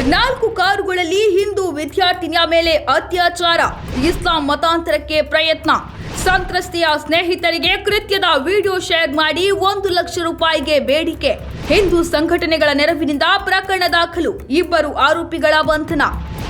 ನಾಲ್ಕು ಕಾರುಗಳಲ್ಲಿ ಹಿಂದೂ ವಿದ್ಯಾರ್ಥಿನಿಯ ಮೇಲೆ ಅತ್ಯಾಚಾರ. ಇಸ್ಲಾಂ ಮತಾಂತರಕ್ಕೆ ಪ್ರಯತ್ನ. ಸಂತ್ರಸ್ತೆಯ ಸ್ನೇಹಿತರಿಗೆ ಕೃತ್ಯದ ವಿಡಿಯೋ ಶೇರ್ ಮಾಡಿ ಒಂದು ಲಕ್ಷ ರೂಪಾಯಿಗೆ ಬೇಡಿಕೆ. ಹಿಂದೂ ಸಂಘಟನೆಗಳ ನೆರವಿನಿಂದ ಪ್ರಕರಣ ದಾಖಲು. ಇಬ್ಬರು ಆರೋಪಿಗಳ ಬಂಧನ.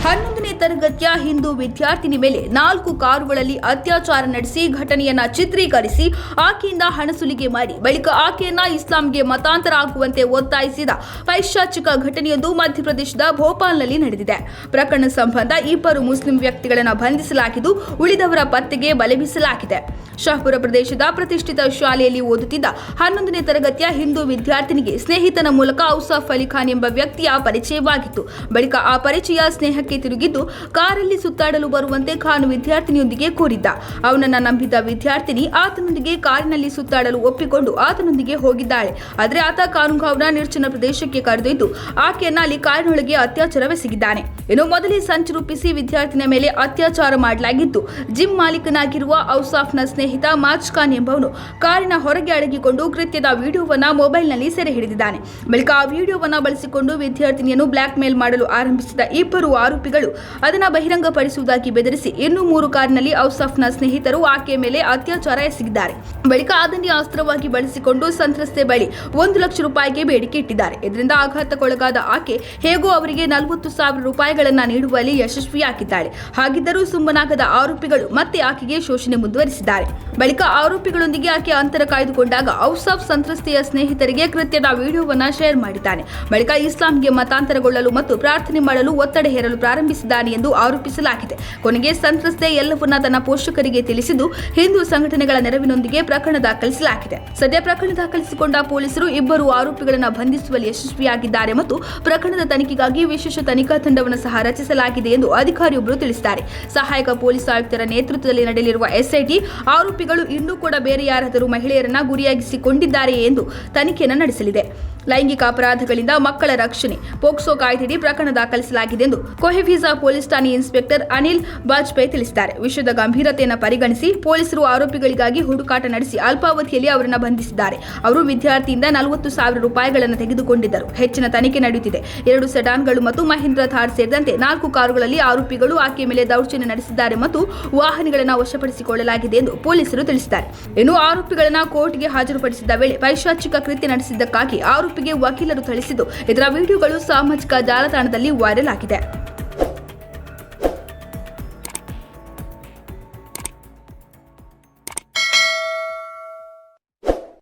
ಹನ್ನೊಂದನೇ ತರಗತಿಯ ಹಿಂದೂ ವಿದ್ಯಾರ್ಥಿನಿ ಮೇಲೆ ನಾಲ್ಕು ಕಾರುಗಳಲ್ಲಿ ಅತ್ಯಾಚಾರ ನಡೆಸಿ ಘಟನೆಯನ್ನ ಚಿತ್ರೀಕರಿಸಿ ಆಕೆಯಿಂದ ಹಣ ಸುಲಿಗೆ ಮಾಡಿ ಬಳಿಕ ಆಕೆಯನ್ನ ಇಸ್ಲಾಂಗೆ ಮತಾಂತರ ಆಗುವಂತೆ ಒತ್ತಾಯಿಸಿದ ಪೈಶಾಚಿಕ ಘಟನೆಯೊಂದು ಮಧ್ಯಪ್ರದೇಶದ ಭೋಪಾಲ್ನಲ್ಲಿ ನಡೆದಿದೆ. ಪ್ರಕರಣ ಸಂಬಂಧ ಇಬ್ಬರು ಮುಸ್ಲಿಂ ವ್ಯಕ್ತಿಗಳನ್ನು ಬಂಧಿಸಲಾಗಿದ್ದು ಉಳಿದವರ ಪತ್ತೆಗೆ ಬಲೆ ಬೀಸಲಾಗಿದೆ ಶಹಪುರ ಪ್ರದೇಶದ ಪ್ರತಿಷ್ಠಿತ ಶಾಲೆಯಲ್ಲಿ ಓದುತ್ತಿದ್ದ ಹನ್ನೊಂದನೇ ತರಗತಿಯ ಹಿಂದೂ ವಿದ್ಯಾರ್ಥಿನಿಗೆ ಸ್ನೇಹಿತನ ಮೂಲಕ ಔಸಾಫ್ ಅಲಿ ಖಾನ್ ಎಂಬ ವ್ಯಕ್ತಿಯ ಪರಿಚಯವಾಗಿತ್ತು. ಬಳಿಕ ಆ ಪರಿಚಯ ಸ್ನೇಹಕ್ಕೆ ತಿರುಗಿದ್ದು ಕಾರಲ್ಲಿ ಸುತ್ತಾಡಲು ಬರುವಂತೆ ಖಾನ್ ವಿದ್ಯಾರ್ಥಿನಿಯೊಂದಿಗೆ ಕೋರಿದ್ದ ಅವನನ್ನ ನಂಬಿದ್ದ ವಿದ್ಯಾರ್ಥಿನಿ ಆತನೊಂದಿಗೆ ಕಾರಿನಲ್ಲಿ ಸುತ್ತಾಡಲು ಒಪ್ಪಿಕೊಂಡು ಆತನೊಂದಿಗೆ ಹೋಗಿದ್ದಾಳೆ. ಆದರೆ ಆತ ಕಾನುಗಾವ್ನ ನಿರ್ಜನ ಪ್ರದೇಶಕ್ಕೆ ಕರೆದೊಯ್ದು ಆಕೆಯನ್ನ ಅಲ್ಲಿ ಕಾರಿನೊಳಗೆ ಅತ್ಯಾಚಾರವೆಸಗಿದ್ದಾನೆ. ಇನ್ನು ಮೊದಲೇ ಸಂಚು ರೂಪಿಸಿ ವಿದ್ಯಾರ್ಥಿನಿಯ ಮೇಲೆ ಅತ್ಯಾಚಾರ ಮಾಡಲಾಗಿದ್ದು, ಜಿಮ್ ಮಾಲೀಕನಾಗಿರುವ ಔಸಾಫ್ನ ಸ್ನೇಹಿತ ಮಾಜ್ ಖಾನ್ ಎಂಬವನು ಕಾರಿನ ಹೊರಗೆ ಅಡಗಿಕೊಂಡು ಕೃತ್ಯದ ವಿಡಿಯೋವನ್ನ ಮೊಬೈಲ್ನಲ್ಲಿ ಸೆರೆ ಹಿಡಿದಿದ್ದಾನೆ. ಬಳಿಕ ಆ ವಿಡಿಯೋವನ್ನ ಬಳಸಿಕೊಂಡು ವಿದ್ಯಾರ್ಥಿನಿಯನ್ನು ಬ್ಲಾಕ್ ಮೇಲ್ ಮಾಡಲು ಆರಂಭಿಸಿದ ಇಬ್ಬರು ಆರೋಪಿಗಳು. ಅದನ್ನು ಬಹಿರಂಗಪಡಿಸುವುದಾಗಿ ಬೆದರಿಸಿ ಇನ್ನೂ ಮೂರು ಕಾರಿನಲ್ಲಿ ಔಸಫ್ನ ಸ್ನೇಹಿತರು ಆಕೆಯ ಮೇಲೆ ಅತ್ಯಾಚಾರ ಎಸಗಿದ್ದಾರೆ. ಬಳಿಕ ಅದನ್ನೇ ಅಸ್ತ್ರವಾಗಿ ಬಳಸಿಕೊಂಡು ಸಂತ್ರಸ್ತೆ ಬಳಿ ಒಂದು ಲಕ್ಷ ರೂಪಾಯಿಗೆ ಬೇಡಿಕೆ ಇಟ್ಟಿದ್ದಾರೆ. ಇದರಿಂದ ಆಘಾತಕ್ಕೊಳಗಾದ ಆಕೆ ಹೇಗೋ ಅವರಿಗೆ ನಲವತ್ತು ಸಾವಿರ ರೂಪಾಯಿಗಳನ್ನು ನೀಡುವಲ್ಲಿ ಯಶಸ್ವಿಯಾಗಿದ್ದಾಳೆ. ಹಾಗಿದ್ದರೂ ಸುಮ್ಮನಾಗದ ಆರೋಪಿಗಳು ಮತ್ತೆ ಆಕೆಗೆ ಶೋಷಣೆ ಮುಂದುವರಿಸಿದ್ದಾರೆ. ಬಳಿಕ ಆರೋಪಿಗಳೊಂದಿಗೆ ಆಕೆ ಅಂತರ ಕಾಯ್ದುಕೊಂಡಾಗ ಔಸಫ್ ಸಂತ್ರಸ್ತೆಯ ಸ್ನೇಹಿತರಿಗೆ ಕೃತ್ಯದ ವಿಡಿಯೋವನ್ನ ಶೇರ್ ಮಾಡಿದ್ದಾನೆ. ಬಳಿಕ ಇಸ್ಲಾಂಗೆ ಮತಾಂತರಗೊಳ್ಳಲು ಮತ್ತು ಪ್ರಾರ್ಥನೆ ಮಾಡಲು ಒತ್ತಡ ಹೇರಲು ಪ್ರಾರಂಭಿಸಿದ್ದಾನೆ ಎಂದು ಆರೋಪಿಸಲಾಗಿದೆ. ಕೊನೆಗೆ ಸಂತ್ರಸ್ತೆ ಎಲ್ಲವನ್ನ ತನ್ನ ಪೋಷಕರಿಗೆ ತಿಳಿಸಿದ್ದು, ಹಿಂದೂ ಸಂಘಟನೆಗಳ ನೆರವಿನೊಂದಿಗೆ ಪ್ರಕರಣ ದಾಖಲಿಸಲಾಗಿದೆ. ಸದ್ಯ ಪ್ರಕರಣ ದಾಖಲಿಸಿಕೊಂಡ ಪೊಲೀಸರು ಇಬ್ಬರು ಆರೋಪಿಗಳನ್ನು ಬಂಧಿಸುವಲ್ಲಿ ಯಶಸ್ವಿಯಾಗಿದ್ದಾರೆ ಮತ್ತು ಪ್ರಕರಣದ ತನಿಖೆಗಾಗಿ ವಿಶೇಷ ತನಿಖಾ ತಂಡವನ್ನು ಸಹ ರಚಿಸಲಾಗಿದೆ ಎಂದು ಅಧಿಕಾರಿಯೊಬ್ಬರು ತಿಳಿಸಿದ್ದಾರೆ. ಸಹಾಯಕ ಪೊಲೀಸ್ ಆಯುಕ್ತರ ನೇತೃತ್ವದಲ್ಲಿ ನಡೆಯಲಿರುವ ಎಸ್ಐಟಿ ಆರೋಪಿಗಳು ಇನ್ನೂ ಕೂಡ ಬೇರೆ ಯಾರಾದರೂ ಮಹಿಳೆಯರನ್ನ ಗುರಿಯಾಗಿಸಿಕೊಂಡಿದ್ದಾರೆಯೇ ಎಂದು ತನಿಖೆಯನ್ನು ನಡೆಸಲಿದೆ. ಲೈಂಗಿಕ ಅಪರಾಧಗಳಿಂದ ಮಕ್ಕಳ ರಕ್ಷಣೆ, ಪೋಕ್ಸೋ ಕಾಯ್ದೆಯಡಿ ಪ್ರಕರಣ ದಾಖಲಿಸಲಾಗಿದೆ ಎಂದು ಕೊಹೆಫಿಜಾ ಪೊಲೀಸ್ ಠಾಣೆ ಇನ್ಸ್ಪೆಕ್ಟರ್ ಅನಿಲ್ ಬಾಜಪೇಯಿ ತಿಳಿಸಿದ್ದಾರೆ. ವಿಷಯದ ಗಂಭೀರತೆಯನ್ನು ಪರಿಗಣಿಸಿ ಪೊಲೀಸರು ಆರೋಪಿಗಳಿಗಾಗಿ ಹುಡುಕಾಟ ನಡೆಸಿ ಅಲ್ಪಾವಧಿಯಲ್ಲಿ ಅವರನ್ನು ಬಂಧಿಸಿದ್ದಾರೆ. ಅವರು ವಿದ್ಯಾರ್ಥಿಯಿಂದ ನಲವತ್ತು ಸಾವಿರ ರೂಪಾಯಿಗಳನ್ನು ತೆಗೆದುಕೊಂಡಿದ್ದರು. ಹೆಚ್ಚಿನ ತನಿಖೆ ನಡೆಯುತ್ತಿದೆ. ಎರಡು ಸೆಡಾನ್ಗಳು ಮತ್ತು ಮಹೀಂದ್ರ ಥಾರ್ ಸೇರಿದಂತೆ ನಾಲ್ಕು ಕಾರುಗಳಲ್ಲಿ ಆರೋಪಿಗಳು ಆಕೆಯ ಮೇಲೆ ದೌರ್ಜನ್ಯ ನಡೆಸಿದ್ದಾರೆ ಮತ್ತು ವಾಹನಗಳನ್ನು ವಶಪಡಿಸಿಕೊಳ್ಳಲಾಗಿದೆ ಎಂದು ಪೊಲೀಸರು ತಿಳಿಸಿದ್ದಾರೆ. ಇನ್ನು ಆರೋಪಿಗಳನ್ನು ಕೋರ್ಟ್ಗೆ ಹಾಜರುಪಡಿಸಿದ್ದ ವೇಳೆ ಪೈಶಾಚಿಕ ಕೃತ್ಯ ನಡೆಸಿದ್ದಕ್ಕಾಗಿ ಆರೋಪಿಗೆ ವಕೀಲರು ಥಳಿಸಿದ್ದು. ಇದರ ವಿಡಿಯೋಗಳು ಸಾಮಾಜಿಕ ಜಾಲತಾಣದಲ್ಲಿ ವೈರಲ್ ಆಗಿದೆ.